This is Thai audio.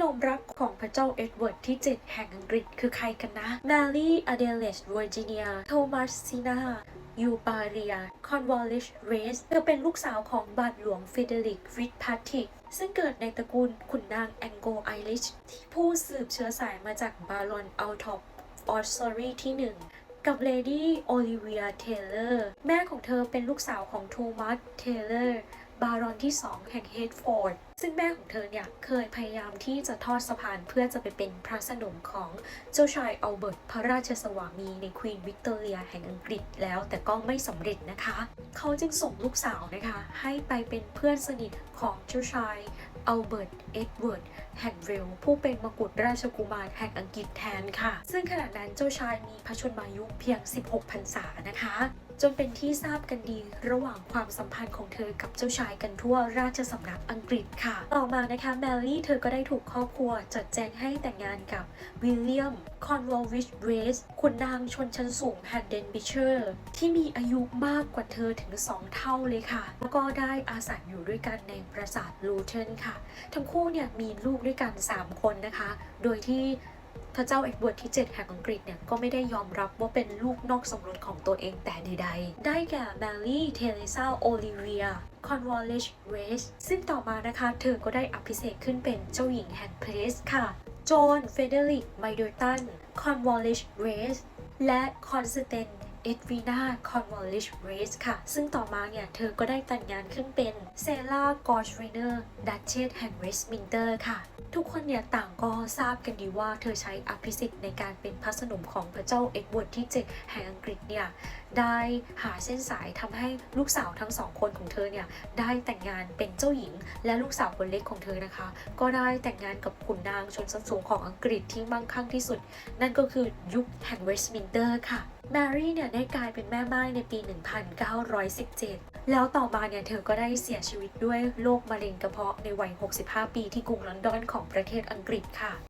นมรักของพระเจ้าเอ็ดเวิร์ดที่ 7 แห่งอังกฤษคือใครกันนะแมรี่อเดเลชเวอร์จิเนียโทมัสซินายูปาเรีย คอนวอลลิช เรส เธอเป็นลูกสาวของบาทหลวงฟิเดริกฟิตพาติก ซึ่งเกิดในตระกูลขุนนางแองโกไอริช ที่ผู้สืบเชื้อสายมาจากบารอนอัลท็อปออสซอรีที่หนึ่งกับเลดี้โอลิเวีย เทเลอร์ แม่ของเธอเป็นลูกสาวของโทมัส เทเลอร์ บารอนที่ 2 แห่งเฮดฟอร์ด ซึ่งแม่ของเธอเนี่ยเคยพยายามที่จะทอดสะพานเพื่อจะไปเป็นพระสนมของเจ้าชายอัลเบิร์ตพระราชสวามีในควีนวิกตอเรียแห่งอังกฤษแล้วแต่ก็ไม่สำเร็จนะคะ เขาจึงส่งลูกสาวนะคะ ให้ไปเป็นเพื่อนสนิทของเจ้าชายอัลเบิร์ตเอ็ดเวิร์ดแห่งเวลผู้เป็นมกุฎราชกุมารแห่งอังกฤษแทนค่ะ ซึ่งขณะนั้นเจ้าชายมีพระชนมายุเพียง 16 พรรษานะคะ จนเป็นที่ทราบกันดีระหว่างความสัมพันธ์ของเธอกับเจ้าชายกันทั่วราชสำนักอังกฤษค่ะ ต่อมานะคะแมรี่เธอก็ได้ถูกครอบครัวจัดแจงให้แต่งงานกับวิลเลียมคอนวอลวิชเรสขุนนางชนชั้นสูงแห่งเดนบิเชอร์ที่มีอายุมากกว่าเธอถึง 2 เท่าเลยค่ะ แล้วก็ได้อาศัยอยู่ด้วยกันในปราสาทลูเทนค่ะ ทั้งคู่เนี่ยมีลูกด้วยกัน 3 คนนะคะ โดยที่พระเจ้าเอ็ดเวิร์ดที่ 7 แห่งอังกฤษเนี่ยก็ไม่ได้ยอมรับว่าเป็นลูกนอกสมรสของตัวเองแต่ใดๆ ได้แก่แมรี่เทเลซาโอลิเวียคอนวอลเลชเรสซึ่งต่อมานะคะ เธอก็ได้อภิเษกขึ้นเป็นเจ้าหญิงแห่งเพลสค่ะ โจนเฟเดริกไมเดอร์ตันคอนวอลเลชเรสและคอนสเตน เอ็ดวีนาคอนวอลลิชเรสค่ะ ซึ่งต่อมาเนี่ย เธอก็ได้แต่งงานขึ้นเป็นเซลากอร์ชเรเนอร์ดัชเชสแห่งเวสต์มินเตอร์ค่ะ ทุกคนเนี่ยต่างก็ทราบกันดีว่าเธอใช้อภิสิทธิ์ในการเป็นพระสนมของพระเจ้าเอ็ดเวิร์ดที่ 7 แห่งอังกฤษเนี่ย ได้หาเส้นสายทำให้ลูกสาวทั้งสองคนของเธอเนี่ย ได้แต่งงานเป็นเจ้าหญิง และลูกสาวคนเล็กของเธอนะคะ ก็ได้แต่งงานกับขุนนางชนชั้นสูงของอังกฤษที่มั่งคั่งที่สุด นั่นก็คือยุคแห่งเวสต์มินเตอร์ค่ะแมรี่เนี่ยได้กลายเป็นแม่ไม้ในปี 1917 แล้วต่อมาเนี่ยเธอก็ได้เสียชีวิตด้วยโรคมะเร็งกระเพาะในวัย 65 ปีที่กรุงลอนดอนของประเทศอังกฤษค่ะ